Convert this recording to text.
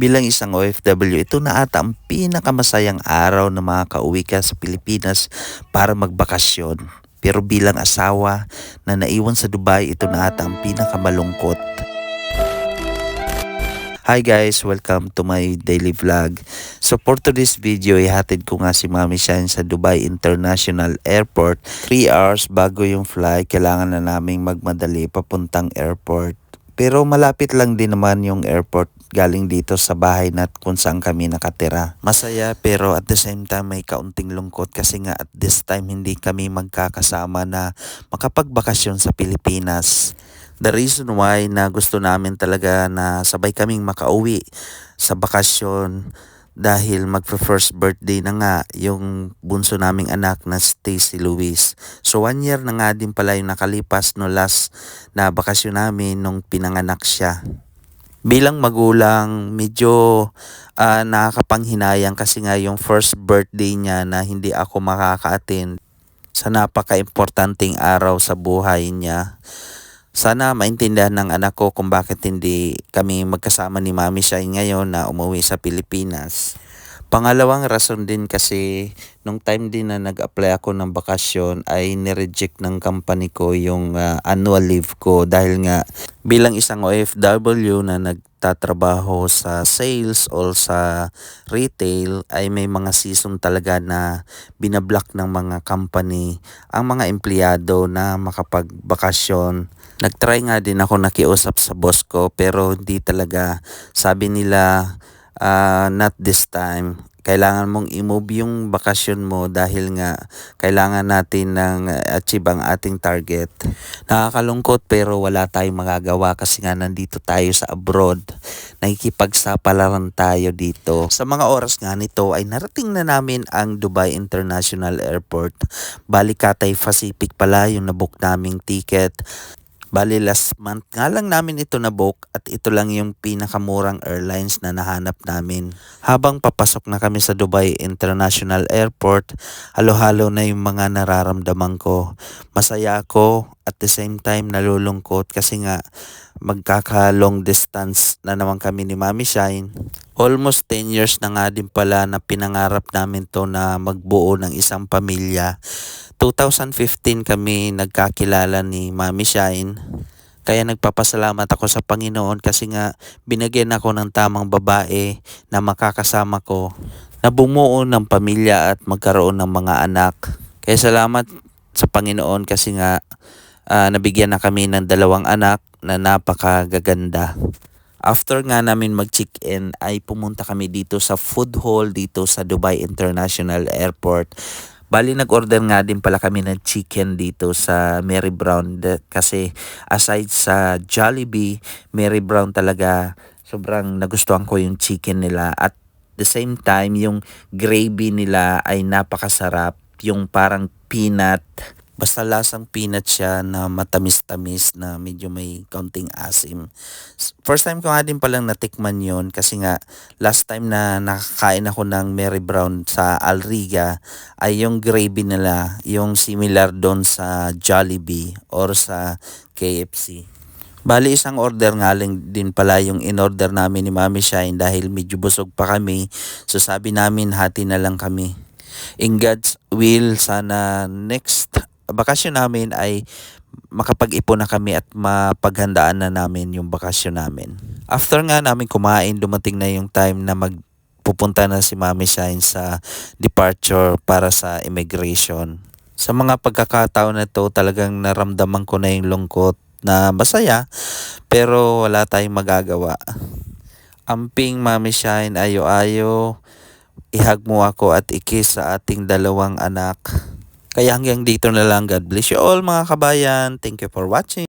Bilang isang OFW, ito na ata ang pinakamasayang araw na makakauwi ka sa Pilipinas para magbakasyon. Pero bilang asawa na naiwan sa Dubai, ito na ata ang pinakamalungkot. Hi guys, welcome to my daily vlog. So for today's video, ihatid ko nga si Mami Shine sa Dubai International Airport. 3 hours bago yung flight, kailangan na naming magmadali papuntang airport. Pero malapit lang din naman yung airport galing dito sa bahay na kung saan kami nakatira. Masaya pero at the same time may kaunting lungkot kasi nga at this time hindi kami magkakasama na makapagbakasyon sa Pilipinas. The reason why na gusto namin talaga na sabay kaming makauwi sa bakasyon dahil magpa-first birthday na nga yung bunso naming anak na Stacy Louise. So one year na nga din pala yung nakalipas no last na bakasyon namin nung pinanganak siya. Bilang magulang, medyo uh, nakakapanghinayang kasi nga yung first birthday niya na hindi ako makaka-attend sa napaka-importanting araw sa buhay niya. Sana maintindihan ng anak ko kung bakit hindi kami magkasama ni Mami Shai ngayon na umuwi sa Pilipinas. Pangalawang rason din kasi nung time din na nag-apply ako ng bakasyon ay nireject ng company ko yung uh, annual leave ko dahil nga bilang isang OFW na nagtatrabaho sa sales o sa retail ay may mga season talaga na binablock ng mga company ang mga empleyado na makapagbakasyon. Nagtry nga din ako nakiusap sa boss ko pero hindi talaga sabi nila uh, not this time. Kailangan mong i-move yung bakasyon mo dahil nga kailangan natin ng achieve ang ating target. Nakakalungkot pero wala tayong magagawa kasi nga nandito tayo sa abroad. Nakikipagsapalaran tayo dito. Sa mga oras nga nito ay narating na namin ang Dubai International Airport. Bali Cathay Pacific pala yung nabook naming ticket. Bali last month nga lang namin ito na book at ito lang yung pinakamurang airlines na nahanap namin. Habang papasok na kami sa Dubai International Airport, halo-halo na yung mga nararamdaman ko. Masaya ako at the same time nalulungkot kasi nga magkaka long distance na naman kami ni Mami Shine. Almost 10 years na nga din pala na pinangarap namin to na magbuo ng isang pamilya 2015 kami nagkakilala ni Mami Shine. Kaya nagpapasalamat ako sa Panginoon kasi nga binigyan ako ng tamang babae na makakasama ko na bumuo ng pamilya at magkaroon ng mga anak. Kaya salamat sa Panginoon kasi nga uh, nabigyan na kami ng dalawang anak na napakagaganda. After nga namin mag-check-in ay pumunta kami dito sa food hall dito sa Dubai International Airport. Bali nag-order nga din pala kami ng chicken dito sa Mary Brown. Kasi aside sa Jollibee, Mary Brown talaga sobrang nagustuhan ko yung chicken nila. At the same time yung gravy nila ay napakasarap. Yung parang peanut Basta lasang peanut siya na matamis-tamis na medyo may kaunting asim. First time ko nga din palang natikman yon kasi nga last time na nakakain ako ng Mary Brown sa Alriga ay yung gravy nila yung similar doon sa Jollibee or sa KFC. Bali isang order nga lang din pala yung in-order namin ni Mami Shine dahil medyo busog pa kami. So sabi namin hati na lang kami. In God's will, sana next bakasyon namin ay makapag-ipon na kami at mapaghandaan na namin yung bakasyon namin. After nga namin kumain, dumating na yung time na magpupunta na si Mami Shine sa departure para sa immigration. Sa mga pagkakataon na to, talagang naramdaman ko na yung lungkot na masaya pero wala tayong magagawa. Amping Mami Shine, ayo-ayo, ihag mo ako at ikis sa ating dalawang anak. Kaya hanggang dito na lang. God bless you all mga kabayan. Thank you for watching.